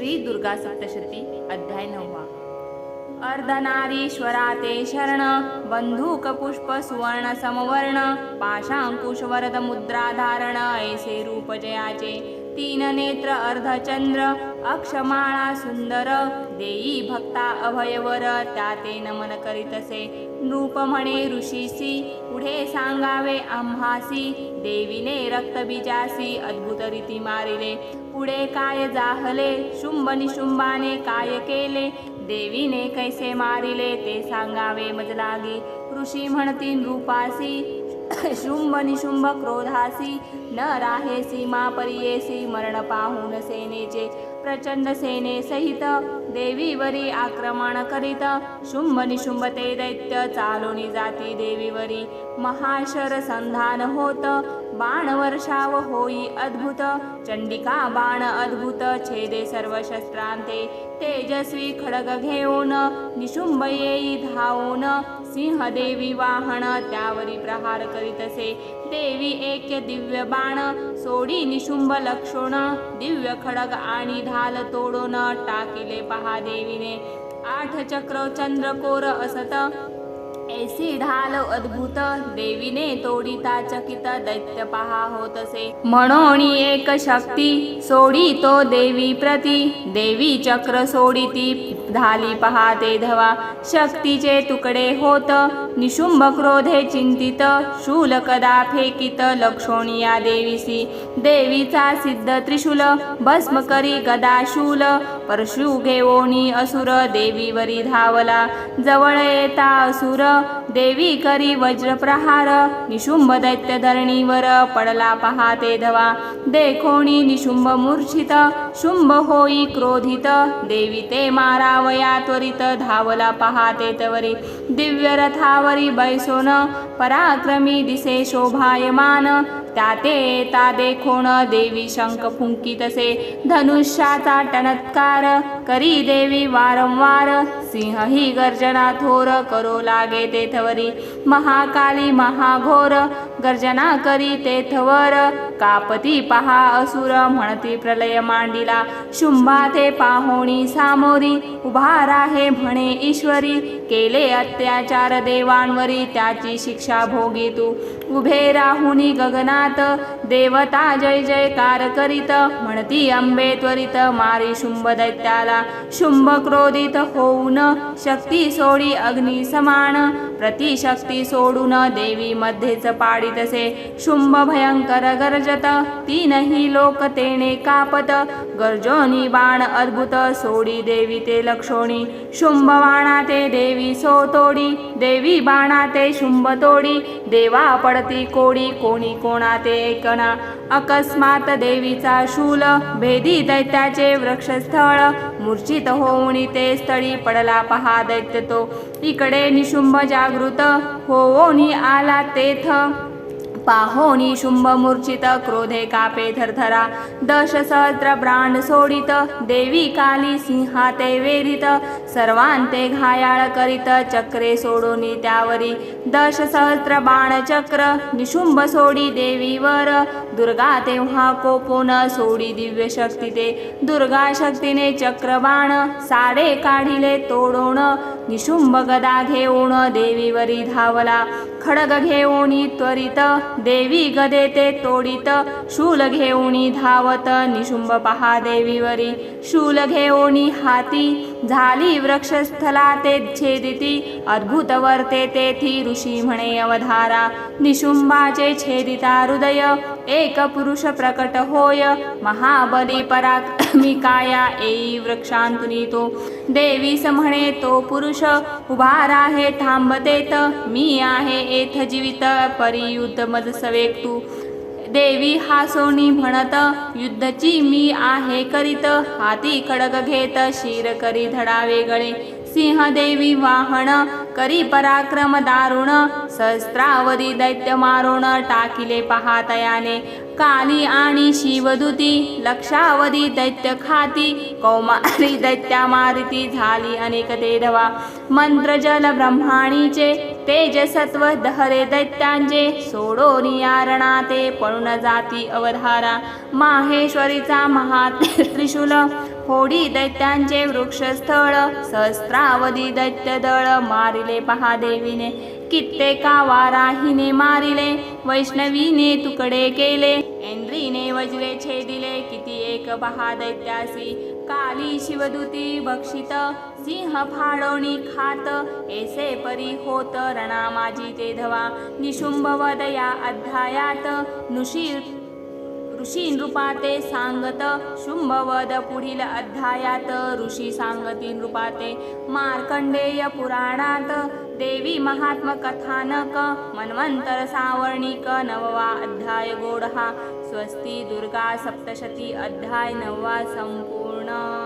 श्री दुर्गा सप्तशती अध्याय नववा. अर्धनारीश्वरा ते शरण बंधूक पुष्प सुवर्ण समवर्ण पाशांकुश वरद मुद्रा धारण ऐसे रूप जयाचे. तीन नेत्र अर्धचंद्र अक्षमाळा सुंदर देई भक्ता अभयवर त्या ते नमन करीतसे. नृप म्हणे ऋषीसी पुढे सांगावे आम्हासी. देवीने रक्तबीजासी अद्भुत रीती मारिले. पुढे काय जाहले? शुंभ निशुंभाने काय केले? देवीने कैसे मारिले? ते सांगावे मजलागे. ऋषी म्हणती नृपासी शुंभ निशुंभ क्रोधासी. न राहे सीमा परियेसी मरण पाहून सेनेचे प्रचंड सेने सहित देवीवरी आक्रमण करीत. शुंभ निशुंभ ते दैत्य चालोनी जाती देवीवरी. महाशर संधान होत. बाण वर्षाव होई अद्भुत. चंडिका बाण अद्भुत. छेदे सर्व शस्त्रांते तेजस्वी खडग घेऊन. निशुंभ येई धावून. सिंह देवी वाहन त्यावरी प्रहार करीतसे देवी एक दिव्य बाण सोडी निशुंभ लक्षण दिव्य खडग आणि ढाल तोडून टाकिले पहा देवीने. आठ चक्र चंद्रकोर असत ऐसी ढाल अद्भुत देवीने तोडिता चकित दैत्य पहा होतसे म्हणून एक शक्ती सोडी तो देवी प्रती। देवी चक्र सोडिती धाली पहा ते धवा। शक्तीचे तुकडे होत निशुंभ क्रोधे चिंतित शूल कदा फेकित लक्षोणिया देवीसी। देवीचा सिद्ध त्रिशूल भस्म करी गदा शूल। परशु घेवोनी असुर देवीवरी धावला. जवळ येता असुर देवी करी वज्रप्रहार. निशुंभ दैत्य धरणीवर पडला पहाते धवा. देखोणी निशुंभ मूर्छित शुंभ होई क्रोधित. देवी ते मारावया त्वरित धावला पहाते तवरी. दिव्य रथावरी बैसोन पराक्रमी दिसे शोभायमान. त्याते येता देखोण देवी शंख फुंकी तसे. धनुष्याचा टणत्कार करी देवी वारंवार सिंह ही गर्जना थोर करो लागे तेथवरी. महाकाली महाघोर गर्जना करी तेथवर. कापती पहा असुर म्हणती प्रलय मांडिला. शुंभाते पाहोणी सामोरी उभा राहे म्हणे ईश्वरी. केले अत्याचार देवांवरी त्याची शिक्षा भोगी तू. उभे राहुनी गगनात देवता जय जयकार करीत. म्हणती अंबे त्वरित मारी शुंभ दैत्याला. शुंभ क्रोधित होऊन शक्ती सोडी अग्नी समान. प्रतिशक्ती सोडून देवी मध्येच पाडितसे. शुंभ भयंकर गरजत तीनही लोक तेने कापत. गर्जोनी बाण अद्भुत सोडी देवी ते लक्षोणी. शुंभ बाणा ते देवी सो तोडी. देवी बाणा ते शुंभ तोडी. देवा पडती कोडी कोणी कोणा ते एकणा अकस्मात देवीचा शूल भेदी दैत्याचे वृक्षस्थळ. मूर्छित होऊन ते स्थळी पडला पहा दैत्य तो. इकडे निशुंभ जागृत होऊनी आला तेथ. पाहोनी शुंभ मूर्छित क्रोधे कापे थरथरा। दश सहस्र सोडित देवी काली सिंहा ते वेरित सर्वांते घायाळ करीत चक्रे सोडोनी त्यावरी। दश सहस्र बाण चक्र निशुंभ सोडी देवीवर दुर्गा तेव्हा कोपोन सोडी दिव्य शक्ती ते दुर्गा शक्तीने चक्र बाण सारे काढिले तोडोण निशुंभ गदा घेऊन देवीवरी धावला। खडग घेऊनी त्वरित देवी गदे ते तोडित शूल घेऊनी धावत निशुंभ पहा देवीवरी. शूल घेऊनी हाती झाली वृक्षस्थला ते छेदिती अद्भुत वर्ते तेथी ऋषी म्हणे अवधारा. निशुंभाचे छेदिता हृदय एक पुरुष प्रकट होय. महाबली पराक्रमी काया एई वृक्षांतुनी तो. देवीस म्हणे तो पुरुष उभा राहे थांबतेत मी आहे एथ जीवित परियुद्ध मज सवेक तू देवी हासोनी म्हणत युद्धची मी आहे करीत हाती खडग घेत शिर करी धडा वेगळे सिंहदेवी वाहन करी पराक्रम दारुण सहस्त्रावधी दैत्य मारुण टाकिले पहातयाने काली आणि शिवदूती लक्षावधी दैत्य खाती कौमारी दैत्या मारिती झाली अनेक ते धवा मंत्र जल ब्रह्माणीचे तेजसत्व दहरे दैत्यांचे सोडोनिया ते पळून जाती अवधारा माहेश्वरीचा महात्म त्रिशूल फोडी दैत्यांचे वृक्षस्थळ सहस्रावधी दैत्य दळ मारिले पहा देवीने कित्येका वाराहीने मारिले वैष्णवीने तुकडे केले इंद्रीने वज्रे छेदिले किती एक पहा दैत्यासी काली शिवदूती बक्षित सिंह फाडोणी खात ऐसे परी होत रणा माझी ते धवा निशुंभवद या अध्यायात नुशी ऋषी नृपाते सांगत शुंभवद पुढील अध्यायात ऋषी सांगती नृपाते मार्कंडेय पुराणात देवी महात्म कथानक मन्वंतर सावर्णिक नववा अध्याय गोडहा स्वस्ती दुर्गा सप्तशती अध्याय नववा 하나